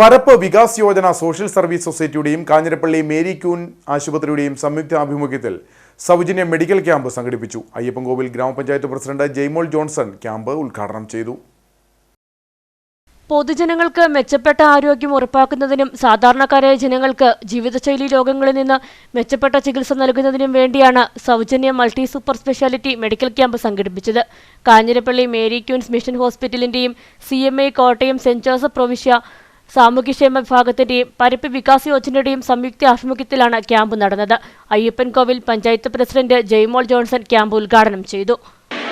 പരപ്പ് Vikas Yojana social service സൊസൈറ്റിയുടെയും Kanjirappally Mary queen ആശുപത്രിയുടെയും സംയുക്ത ആഭിമുഖ്യത്തിൽ സൗജന്യ മെഡിക്കൽ ക്യാമ്പ് സംഘടിപ്പിച്ചു. അയ്യപ്പൻകോവിൽ ഗ്രാമപഞ്ചായത്ത് പ്രസിഡന്റ് ജെയ്മോൾ ജോൺസൺ ക്യാമ്പ് ഉദ്ഘാടനം ചെയ്തു. പൊതുജനങ്ങൾക്ക് മെച്ചപ്പെട്ട ആരോഗ്യം ഉറപ്പാക്കുന്നതിനും സാധാരണക്കാരായ ജനങ്ങൾക്ക് ജീവിതശൈലി രോഗങ്ങളിൽ നിന്ന് മെച്ചപ്പെട്ട ചികിത്സ നൽകുന്നതിനും വേണ്ടിയാണ് സൗജന്യ multi super speciality medical camp സംഘടിപ്പിച്ചത്. കാഞ്ഞിരപ്പള്ളി മേരി ക്യൂൻസ് മിഷൻ ഹോസ്പിറ്റലിന്റെയും C Kottayam saint Joseph province സാമൂഹ്യക്ഷേമ വിഭാഗത്തിന്റെയും പരപ്പ് വികാസ് യോജനയുടെയും സംയുക്ത ആഭിമുഖ്യത്തിലാണ് ക്യാമ്പ് നടന്നത്. Ayyappancoil panchayat president Jaimol Johnson camp ഉദ്ഘാടനം ചെയ്തു.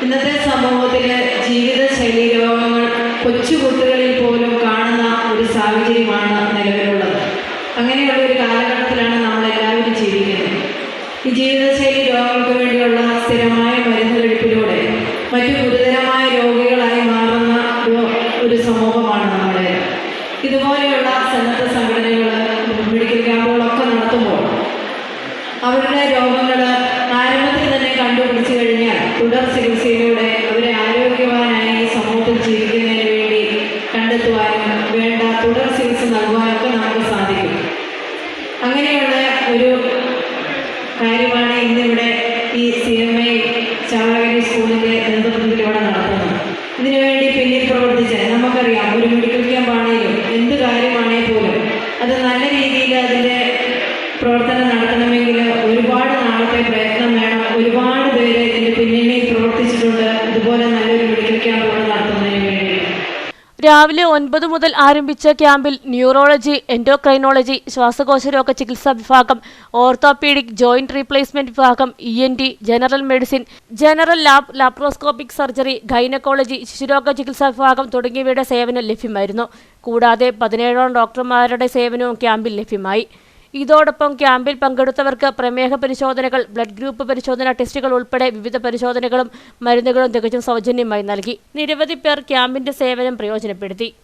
ഇന്നത്തെ സമൂഹത്തിലെ ജീവിതശൈലി രോഗങ്ങൾ കൊച്ചുകുട്ടികളിൽ പോലും കാണുന്ന ഒരു സാഹചര്യമാണ് നിലവിലുള്ളത്. അങ്ങനെയുള്ള ഒരു കാലഘട്ടത്തിലാണ് നമ്മൾ എല്ലാവരും ജീവിക്കുന്നത്. ഈ ജീവിതശൈലി രോഗങ്ങൾക്ക് വേണ്ടിയുള്ള സ്ഥിരമായ മരുന്ന് മറ്റു ഗുരുതരമായ രോഗികളായി മാറുന്ന ഒരു സമൂഹമാണ് നമ്മുടെ ഇതുപോലെയുള്ള സന്നദ്ധ സംഘടനകൾ മെഡിക്കൽ ക്യാമ്പുകളൊക്കെ നടത്തുമ്പോൾ അവരുടെ രോഗങ്ങൾ ആരംഭത്തിൽ തന്നെ കണ്ടുപിടിച്ചു കഴിഞ്ഞാൽ തുടർ ചികിത്സയിലൂടെ അവരെ ആരോഗ്യവാനായി സമൂഹത്തിൽ ജീവിക്കുന്നതിന് വേണ്ടി കണ്ടെത്തുവാനും വേണ്ട തുടർ ചികിത്സ നൽകുവാനൊക്കെ നമുക്ക് സാധിക്കും. അങ്ങനെയുള്ള ഒരു കാര്യമാണ് ഇന്നിവിടെ ഈ സി എം ഐ ചാവകരി സ്കൂളിന്റെ നേതൃത്വത്തിൽ ഇവിടെ നടത്തുന്നത് ഇതിനുവേണ്ടി പിന്നിൽ പ്രവർത്തിച്ച് നമുക്കറിയാം ഒരു മെഡിക്കൽ രാവിലെ ഒൻപത് മുതൽ ആരംഭിച്ച ക്യാമ്പിൽ ന്യൂറോളജി എൻഡോക്രൈനോളജി ശ്വാസകോശ രോഗ ചികിത്സാ വിഭാഗം ഓർത്തോപീഡിക് ജോയിന്റ് റീപ്ലേസ്മെന്റ് വിഭാഗം E N T general medicine general lab laparoscopic surgery gynaecology ശിശുരോഗ ചികിത്സാ വിഭാഗം തുടങ്ങിയവയുടെ സേവനം ലഭ്യമായിരുന്നു. കൂടാതെ പതിനേഴോളം ഡോക്ടർമാരുടെ സേവനവും ക്യാമ്പിൽ ലഭ്യമായി. ഇതോടൊപ്പം ക്യാമ്പിൽ പങ്കെടുത്തവർക്ക് പ്രമേഹ പരിശോധനകൾ ബ്ലഡ് ഗ്രൂപ്പ് പരിശോധന ടെസ്റ്റുകൾ ഉൾപ്പെടെ വിവിധ പരിശോധനകളും മരുന്നുകളും തികച്ചും സൗജന്യമായി നൽകി. നിരവധി പേർ ക്യാമ്പിന്റെ സേവനം പ്രയോജനപ്പെടുത്തി.